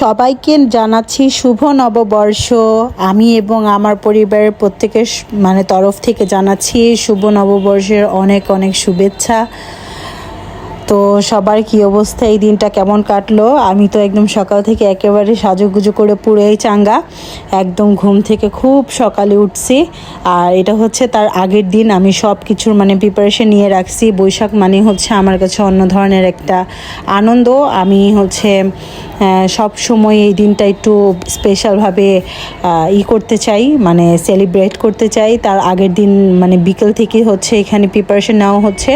সবাইকে জানাচ্ছি শুভ নববর্ষ। আমি এবং আমার পরিবারের প্রত্যেকের মানে তরফ থেকে জানাচ্ছি শুভ নববর্ষের অনেক অনেক শুভেচ্ছা। তো সবার কি অবস্থা? এই দিনটা কেমন কাটলো? আমি তো একদম সকাল থেকে একেবারে সাজুগুজু করে পুরোই চাঙ্গা। একদম ঘুম থেকে খুব সকালে উঠছি। আর এটা হচ্ছে তার আগের দিন। আমি সব কিছুর মানে প্রিপারেশন নিয়ে রাখছি। বৈশাখ মানে হচ্ছে আমার কাছে অন্য ধরনের একটা আনন্দ। আমি হচ্ছে সব সময় এই দিনটা একটু স্পেশালভাবে ই করতে চাই। মানে সেলিব্রেট করতে চাই। তার আগের দিন মানে বিকেল থেকে হচ্ছে এখানে প্রিপারেশন নেওয়া হচ্ছে।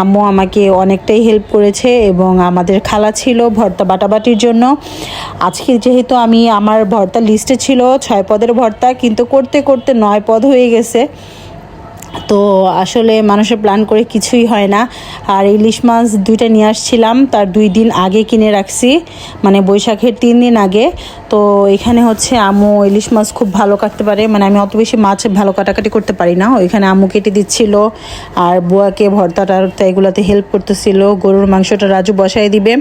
আম্মু আমাকে অনেকটাই হেল্প করেছে এবং আমাদের খালা ছিল ভর্তা বাটাবাটির জন্য। আজকে যেহেতু আমি আমার ভর্তা লিস্টে ছিল, ছয় পদের ভর্তা, কিন্তু করতে করতে নয় পদ হয়ে গেছে। তো আসলে মানুষের প্ল্যান করে কিছুই হয় না। আর ইলিশ মাছ দুইটা নিয়ে আসছিলাম, তার দুই দিন আগে কিনে রাখছি মানে বৈশাখের তিন দিন আগে। তো এখানে হচ্ছে আম্মু ইলিশ মাছ খুব ভালো কাটতে পারে মানে আমি অত বেশি মাছ ভালো কাটাকাটি করতে পারি না। ওইখানে আম্মু কেটে দিচ্ছিল, আর বুয়াকে ভর্তা টর্তা এগুলোতে হেল্প করতেছিল, গরুর মাংসটা রাজু বসায় দিবে।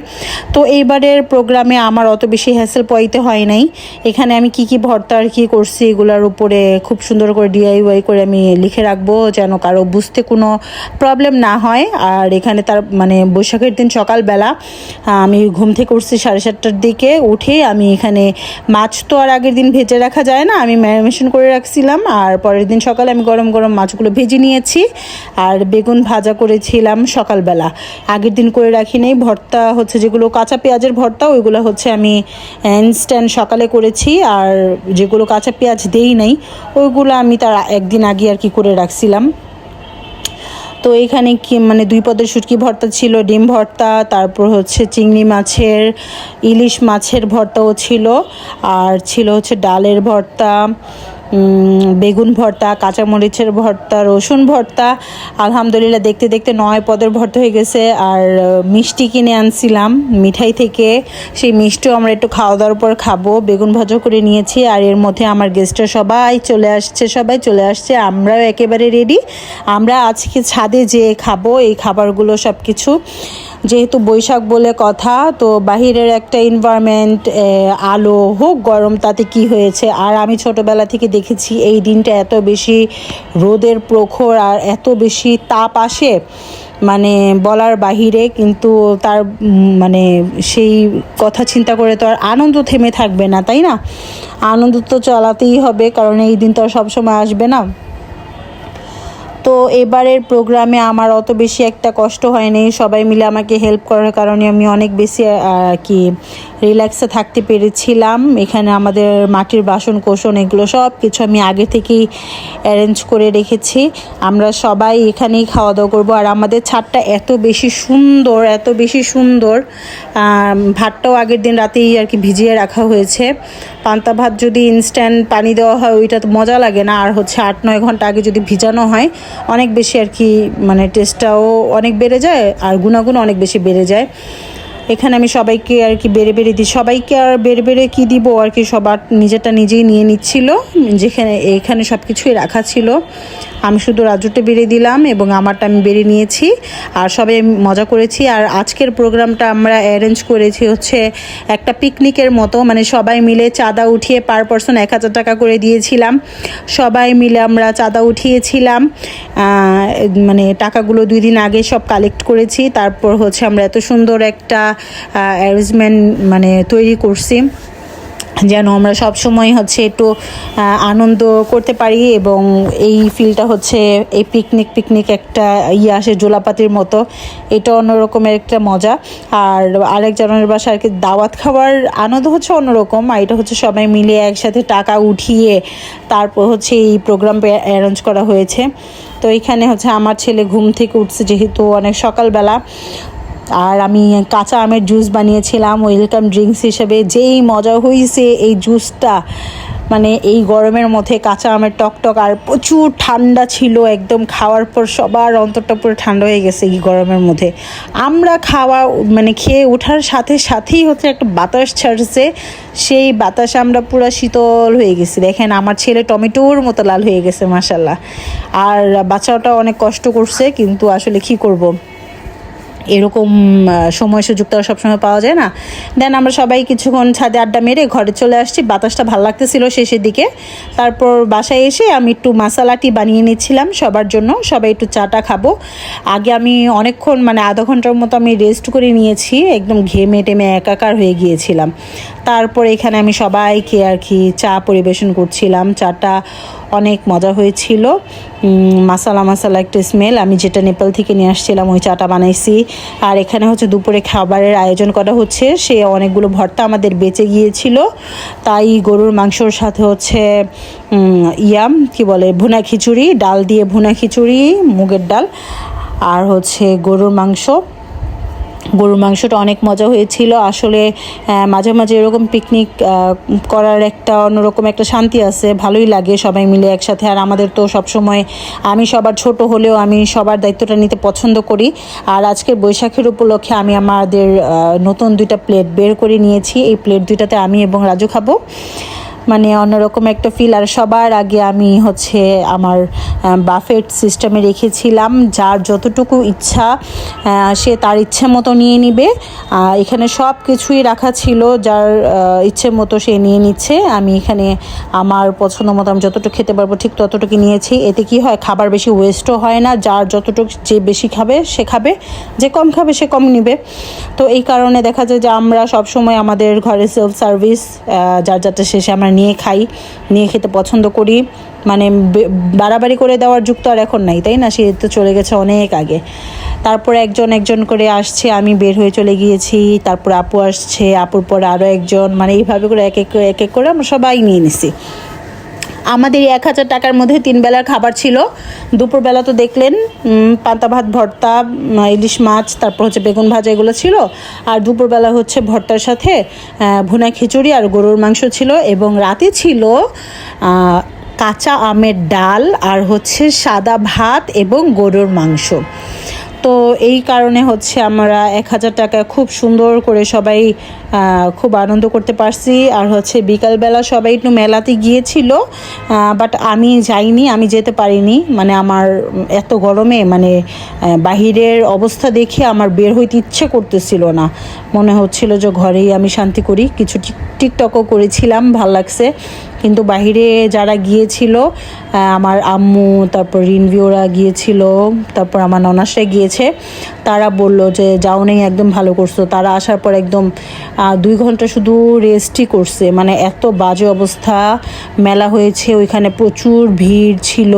তো এইবারের প্রোগ্রামে আমার অত বেশি হ্যাসেল পাইতে হয় নাই। এখানে আমি কি কি ভর্তা আর কী করছি এগুলোর উপরে খুব সুন্দর করে ডিআইওয়াই করে আমি লিখে রাখব। যেন কারও বুঝতে কোনো প্রবলেম না হয়। আর এখানে তার মানে বৈশাখের দিন সকালবেলা আমি ঘুম থেকে উঠছি সাড়ে সাতটার দিকে, উঠে আমি এখানে মাছ তো আর আগের দিন ভেজে রাখা যায় না, আমি ম্যারিনেশন করে রাখছিলাম। আর পরের দিন সকালে আমি গরম গরম মাছগুলো ভেজে নিয়েছি, আর বেগুন ভাজা করেছিলাম সকালবেলা। আগের দিন করে রাখি নেই, ভর্তা হচ্ছে যেগুলো কাঁচা পেঁয়াজের ভর্তা, ওইগুলো হচ্ছে আমি ইনস্ট্যান্ট সকালে করেছি। আর যেগুলো কাঁচা পেঁয়াজ দেই নাই, ওইগুলো আমি তার একদিন আগে আর কি করে রাখছিলাম তো এখানে কি মানে দুই পদের শুটকি ভর্তা ছিল, ডিম ভর্তা, তারপর হচ্ছে চিংড়ি মাছের, ইলিশ মাছের ভর্তাও ছিল, আর ছিল হচ্ছে ডালের ভর্তা বেগুন ভর্তা, কাঁচামরিচের ভর্তা, রসুন ভর্তা, আলহামদুলিল্লাহ দেখতে দেখতে নয় পদের ভর্তা হয়ে গেছে। আর মিষ্টি কিনে আনছিলাম মিঠাই থেকে। সেই মিষ্টিও আমরা একটু খাওয়া দাওয়ার পর খাব। বেগুন ভাজা করে নিয়েছি। আর এর মধ্যে আমার গেস্টরা সবাই চলে আসছে, সবাই চলে আসছে। আমরাও একেবারে রেডি আমরা আজকে ছাদে যে খাব এই খাবারগুলো সব কিছু যেহেতু বৈশাখ বলে কথা, তো বাহিরের একটা এনভায়রনমেন্ট আলো হোক গরম, তাতে কি হয়েছে? আর আমি ছোটবেলা থেকে দেখেছি এই দিনটা এত বেশি রোদের প্রখর আর এত বেশি তাপ আসে মানে বলার বাহিরে, কিন্তু তার মানে সেই কথা চিন্তা করে তো আর আনন্দ থেমে থাকবে না, তাই না? আনন্দ তো চালাতেই হবে, কারণ এই দিন তো আর সবসময় আসবে না। তো এবারের প্রোগ্রামে আমার অত বেশি একটা কষ্ট হয়নি। সবাই মিলে আমাকে হেল্প করার কারণে আমি অনেক বেশি আর কি রিল্যাক্সে থাকতে পেরেছিলাম। এখানে আমাদের মাটির বাসন কোসন এগুলো সব কিছু আমি আগে থেকেই অ্যারেঞ্জ করে রেখেছি। আমরা সবাই এখানেই খাওয়া দাওয়া করব। আর আমাদের ছাদটা এত বেশি সুন্দর, এত বেশি সুন্দর। ভাতটাও আগের দিন রাতেই আর কি ভিজিয়ে রাখা হয়েছে। পান্তা ভাত যদি ইনস্ট্যান্ট পানি দেওয়া হয়, ওইটা তো মজা লাগে না। আর হচ্ছে আট নয় ঘণ্টা আগে যদি ভিজানো হয়, অনেক বেশি আর কি মানে টেস্টটাও অনেক বেড়ে যায় আর গুণাগুণ অনেক বেশি বেড়ে যায়। এখানে আমি সবাইকে আর কি বেড়ে বেড়ে দিই। সবাইকে আর বেড়ে বেড়ে কী দিব আর কি, সবার নিজেরটা নিজেই নিয়ে নিচ্ছিল। যেখানে, এখানে সব কিছুই রাখা ছিল। আমি শুধু রাজুটা বেড়ে দিলাম এবং আমারটা আমি বেড়ে নিয়েছি। আর সবাই মজা করেছি। আর আজকের প্রোগ্রামটা আমরা অ্যারেঞ্জ করেছি হচ্ছে একটা পিকনিকের মতো। মানে সবাই মিলে চাঁদা উঠিয়ে পার পারসন এক হাজার টাকা করে দিয়েছিলাম। সবাই মিলে আমরা চাঁদা উঠিয়েছিলাম। মানে টাকাগুলো দুই দিন আগে সব কালেক্ট করেছি। তারপর হচ্ছে আমরা এত সুন্দর একটা অ্যারেঞ্জমেন্ট মানে তৈরি করছি। যেন আমরা সব সময় হচ্ছে একটু আনন্দ করতে পারি এবং এই ফিলটা হচ্ছে এই পিকনিক পিকনিক একটা ইয়ে আসে জোলাপাতির মতো। এটা অন্যরকমের একটা মজা। আর আরেকজনের বাসায় আর কি দাওয়াত খাওয়ার আনন্দ হচ্ছে অন্যরকম আর এটা হচ্ছে সবাই মিলে একসাথে টাকা উঠিয়ে তারপর হচ্ছে এই প্রোগ্রাম অ্যারেঞ্জ করা হয়েছে। তো এখানে হচ্ছে আমার ছেলে ঘুম থেকে উঠছে যেহেতু অনেক সকালবেলা। আর আমি কাঁচা আমের জুস বানিয়েছিলাম ওয়েলকাম ড্রিঙ্কস হিসেবে। যেই মজা হয়েছে এই জুসটা মানে এই গরমের মধ্যে কাঁচা আমের টকটক, আর প্রচুর ঠান্ডা ছিল একদম খাওয়ার পর সবার অন্তরটা পুরো ঠান্ডা হয়ে গেছে এই গরমের মধ্যে। আমরা খাওয়া মানে খেয়ে ওঠার সাথে সাথেই হচ্ছে একটা বাতাস ছাড়ছে। সেই বাতাসে আমরা পুরো শীতল হয়ে গেছি। দেখেন, আমার ছেলে টমেটোর মতো লাল হয়ে গেছে মাসাল্লাহ আর বাচ্চাটা অনেক কষ্ট করছে, কিন্তু আসলে কি করব? এরকম সময় সুযোগ তো সবসময় পাওয়া যায় না। দেন আমরা সবাই কিছুক্ষণ ছাদে আড্ডা মেরে ঘরে চলে আসছি। বাতাসটা ভালো লাগতেছিল শেষের দিকে। তারপর বাসায় এসে আমি একটু মশালাটি বানিয়ে নিচ্ছিলাম সবার জন্য। সবাই একটু চাটা খাব। আগে আমি অনেকক্ষণ মানে আধা ঘণ্টার মতো আমি রেস্ট করে নিয়েছি। একদম ঘেমে টেমে একাকার হয়ে গিয়েছিলাম। তারপর এখানে আমি সবাইকে আর কি চা পরিবেশন করছিলাম। চাটা অনেক মজা হয়েছিল। মাসালা মাসালা একটা স্মেল আমি যেটা নেপাল থেকে নিয়ে আসছিলাম, ওই চাটা বানাইছি। আর এখানে হচ্ছে দুপুরে খাবারের আয়োজন করা হচ্ছে। সে অনেকগুলো ভর্তা আমাদের বেঁচে গিয়েছিল। তাই গরুর মাংসর সাথে হচ্ছে ইয়াম, কি বলে, ভুনা খিচুড়ি, ডাল দিয়ে ভুনা খিচুড়ি, মুগের ডাল, আর হচ্ছে গরুর মাংস। গরুর মাংসটা অনেক মজা হয়েছিল। আসলে মাঝে মাঝে এরকম পিকনিক করার একটা অন্যরকম একটা শান্তি আছে, ভালোই লাগে সবাই মিলে একসাথে। আর আমাদের তো সবসময়, আমি সবার ছোট হলেও আমি সবার দায়িত্বটা নিতে পছন্দ করি। আর আজকের বৈশাখের উপলক্ষে আমি আমাদের নতুন দুইটা প্লেট বের করে নিয়েছি। এই প্লেট দুইটাতে আমি এবং রাজু খাব। মানে অন্যরকম একটা ফিল আর সবার আগে আমি হচ্ছে আমার বাফেট সিস্টেমে রেখেছিলাম, যার যতটুকু ইচ্ছা সে তার ইচ্ছে মতো নিয়ে নিবে। এখানে সব কিছুই রাখা ছিল, যার ইচ্ছে মতো সে নিয়ে নিচ্ছে। আমি এখানে আমার পছন্দ মতো আমি যতটুকু খেতে পারব ঠিক ততটুকু নিয়েছি। এতে কি হয়, খাবার বেশি ওয়েস্টও হয় না, যার যতটুকু যে বেশি খাবে, সে খাবে। যে কম খাবে, সে কম নিবে। তো এই কারণে দেখা যায় যে আমরা সবসময় আমাদের ঘরে সেলফ সার্ভিস যার যারটা শেষে আমরা নিয়ে খাই, নিয়ে খেতে পছন্দ করি। মানে বাড়াবাড়ি করে দেওয়ার যুক্ত আর এখন নাই, তাই না? সে তো চলে গেছে অনেক আগে। তারপর একজন একজন করে আসছে, আমি বের হয়ে চলে গিয়েছি, তারপর আপু আসছে, আপুর পর আরও একজন মানে এইভাবে করে এক এক এক করে আমরা সবাই নিয়ে নিছি। আমাদের এক হাজার টাকার মধ্যে তিন বেলার খাবার ছিল। দুপুরবেলা তো দেখলেন পান্তা ভাত, ভর্তা ইলিশ মাছ, তারপর হচ্ছে বেগুন ভাজা এগুলো ছিল। আর দুপুরবেলা হচ্ছে ভর্তার সাথে ভুনা খিচুড়ি আর গরুর মাংস ছিল এবং রাতে ছিল কাঁচা আমের ডাল আর হচ্ছে সাদা ভাত এবং গরুর মাংস। তো এই কারণে হচ্ছে আমরা এক হাজার টাকা খুব সুন্দর করে সবাই খুব আনন্দ করতে পারছি। আর হচ্ছে বিকালবেলা সবাই একটু মেলাতে গিয়েছিল বাট আমি যাইনি, আমি যেতে পারিনি। মানে আমার এত গরমে মানে বাহিরের অবস্থা দেখে আমার বের হইতে ইচ্ছে করতেছিল না। মনে হচ্ছিল যে ঘরেই আমি শান্তি করি। কিছু টিক টিকটকও করেছিলাম, ভালো লাগছে। কিন্তু বাহিরে যারা গিয়েছিল আমার আম্মু, তারপর রিনভিওরা গিয়েছিল, তারপর আমার ননাসরা গিয়েছে, তারা বলল যে, যাও নেই, একদম ভালো করছ। তারা আসার পর একদম দুই ঘণ্টা শুধু রেস্টই করছে। মানে এত বাজে অবস্থা, মেলা হয়েছে, ওইখানে প্রচুর ভিড় ছিল,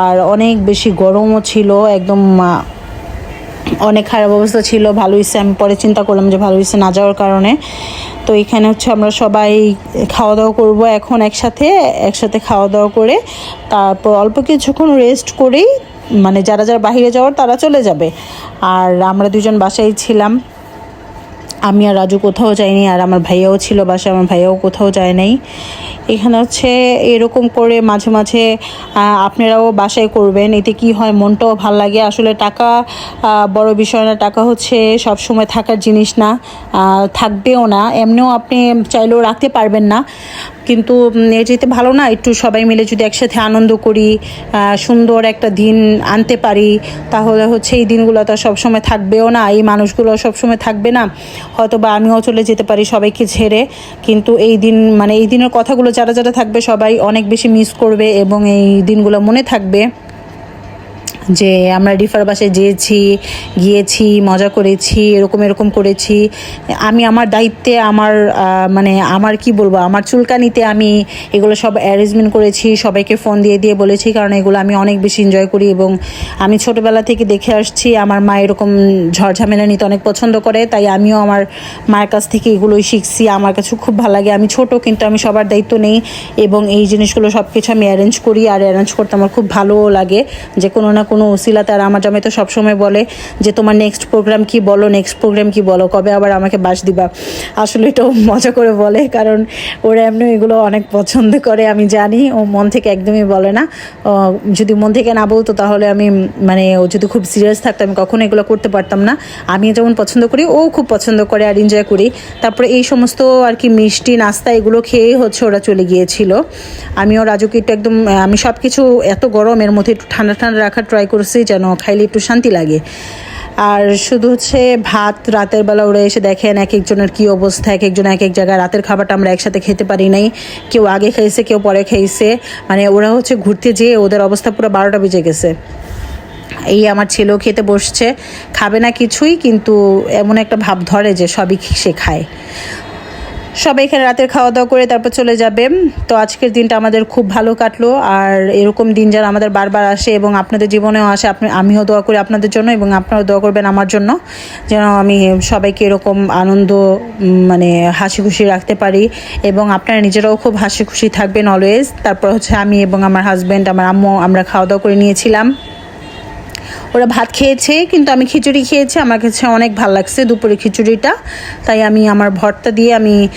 আর অনেক বেশি গরমও ছিল, একদম অনেক খারাপ অবস্থা ছিল, ভালো হয়েছে আমি পরে চিন্তা করলাম যে ভালো হয়েছে না যাওয়ার কারণে। তো এখানে হচ্ছে আমরা সবাই খাওয়া দাওয়া করব এখন একসাথে একসাথে খাওয়া দাওয়া করে তারপর অল্প কিছুক্ষণ রেস্ট করেই মানে যারা যারা বাহিরে যাওয়ার তারা চলে যাবে। আর আমরা দুজন বাসায় ছিলাম। আমি আর রাজু কোথাও যাইনি, আর আমার ভাইয়াও ছিল বাসায়, আমার ভাইয়াও কোথাও যায় নাই। এখানে হচ্ছে এরকম করে মাঝে মাঝে আপনারাও বাসায় করবেন, এতে কি হয় মনটাও ভালো লাগে। আসলে টাকা বড় বিষয় না, টাকা হচ্ছে সব সময় থাকার জিনিস না থাকবেও না। এমনিও আপনি চাইলেও রাখতে পারবেন না। কিন্তু এ যেতে ভালো না। একটু সবাই মিলে যদি একসাথে আনন্দ করি সুন্দর একটা দিন আনতে পারি, তাহলে হচ্ছে এই দিনগুলো তো সবসময় থাকবেও না, এই মানুষগুলো সবসময় থাকবে না। হয়তো বা আমিও চলে যেতে পারি সবাইকে ছেড়ে কিন্তু এই দিন মানে এই দিনের কথাগুলো যারা যারা থাকবে সবাই অনেক বেশি মিস করবে এবং এই দিনগুলো মনে থাকবে। যে আমরা রিফার বাসে যেয়েছি, গিয়েছি, মজা করেছি, এরকম এরকম করেছি। আমি আমার দায়িত্বে, আমার মানে আমার কি বলব, আমার চুলকানিতে আমি এগুলো সব অ্যারেঞ্জমেন্ট করেছি, সবাইকে ফোন দিয়ে দিয়ে বলেছি, কারণ এগুলো আমি অনেক বেশি এনজয় করি এবং আমি ছোটোবেলা থেকে দেখে আসছি, আমার মা এরকম ঝড়ঝামেলা নিতে অনেক পছন্দ করে, তাই আমিও আমার মায়ের কাছ থেকে এগুলোই শিখছি, আমার কাছে খুব ভালো লাগে। আমি ছোট, কিন্তু আমি সবার দায়িত্ব নেই এবং এই জিনিসগুলো সব কিছু আমি অ্যারেঞ্জ করি, আর অ্যারেঞ্জ করতে আমার খুব ভালোও লাগে, যে কোনো না কোনো ওসিলাতে তার আমার জামাই তো সবসময় বলে যে, তোমার নেক্সট প্রোগ্রাম কি বলো নেক্সট প্রোগ্রাম কি বলো? কবে আবার আমাকে বাস দিবা? আসলে এটাও মজা করে বলে, কারণ ওরা এমনি এগুলো অনেক পছন্দ করে, আমি জানি। ও মন থেকে একদমই বলে না। যদি মন থেকে না বলতো, তাহলে আমি মানে ও যদি খুব সিরিয়াস থাকতো, আমি কখনো এগুলো করতে পারতাম না। আমি যেমন পছন্দ করি, ও খুব পছন্দ করে আর এনজয় করি। তারপরে এই সমস্ত আর কি মিষ্টি, নাস্তা এগুলো খেয়েই হচ্ছে ওরা চলে গিয়েছিল। আমিও রাজুকে একটু একদম, আমি সব কিছু এত গরম, এর মধ্যে একটু ঠান্ডা ঠান্ডা রাখার ট্রাই করছি যেন খাইলে একটু শান্তি লাগে। আর শুধু হচ্ছে ভাত রাতের বেলা ওরা এসে দেখেন এক একজনের কী অবস্থা এক একজন এক এক জায়গায় রাতের খাবারটা আমরা একসাথে খেতে পারি নাই। কেউ আগে খাইছে, কেউ পরে খাইছে। মানে ওরা হচ্ছে ঘুরতে যেয়ে ওদের অবস্থা পুরো বারোটা বেজে গেছে। এই আমার ছেলেও খেতে বসছে। খাবে না কিছুই, কিন্তু এমন একটা ভাব ধরে যে সবই সে খায়। সবাই এখানে রাতের খাওয়া দাওয়া করে তারপর চলে যাবে। তো আজকের দিনটা আমাদের খুব ভালো কাটলো। আর এরকম দিন যারা আমাদের বারবার আসে এবং আপনাদের জীবনেও আসে, আপনি, আমিও দোয়া করি আপনাদের জন্য এবং আপনারাও দোয়া করবেন আমার জন্য, যেন আমি সবাইকে এরকম আনন্দ মানে হাসি খুশি রাখতে পারি এবং আপনারা নিজেরাও খুব হাসি খুশি থাকবেন অলওয়েজ তারপর হচ্ছে আমি এবং আমার হাজব্যান্ড আমার আম্মু, আমরা খাওয়া দাওয়া করে নিয়েছিলাম। ওরা ভাত খেয়েছে কিন্তু আমি খিচুড়ি খেয়েছি। আমার কাছে অনেক ভালো লাগছে দুপুরে খিচুড়িটা। তাই আমি আমার ভর্তা দিয়ে আমি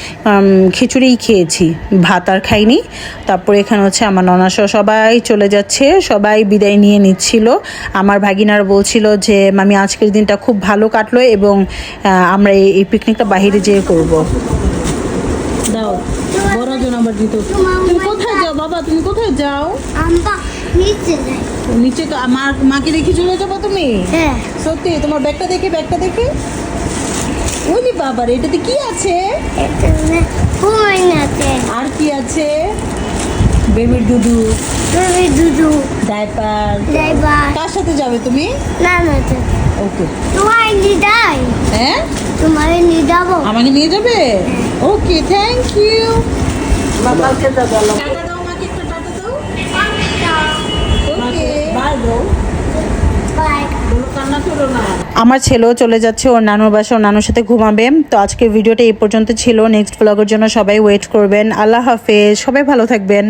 খিচুড়িই খেয়েছি। ভাত আর খাইনি। তারপরে এখানে হচ্ছে আমার ননাসহ সবাই চলে যাচ্ছে। সবাই বিদায় নিয়ে নিচ্ছিল। আমার ভাগিনার বলছিল যে মামি আজকের দিনটা খুব ভালো কাটলো এবং আমরা এই- এই পিকনিকটা বাহিরে যেয়ে করব। দাও বড় আবার দিত তুমি কোথায় যাও বাবা? তুমি কোথায় যাও? নিচে নিচে তো আমার মাকে রেখে চলে যাব তুমি? হ্যাঁ। সত্যি তোমার ব্যাগটা দেখে ব্যাগটা দেখে? ওলি বাবার এটাতে কি আছে? আর কি আছে? বেবির দুধু। তুমি দুদু ডাইপার। ড্রাইভার কার সাথে যাবে তুমি? না না ওকে। তোমার নিদাই। হ্যাঁ? তোমার নিদাবো। আমাকে নিয়ে যাবে? ওকে থ্যাংক ইউ টাটা দাও মাকে একটা টাটা দাও ওকে বাই ব্রো বাই আমার ছেলেও চলে যাচ্ছে, ওর নানুর বাসা ওর নানুর সাথে ঘুমাবে। তো আজকে ভিডিওটা এই পর্যন্ত ছিল। নেক্সট ব্লগের জন্য সবাই ওয়েট করবেন। আল্লাহ হাফেজ। সবাই ভালো থাকবেন।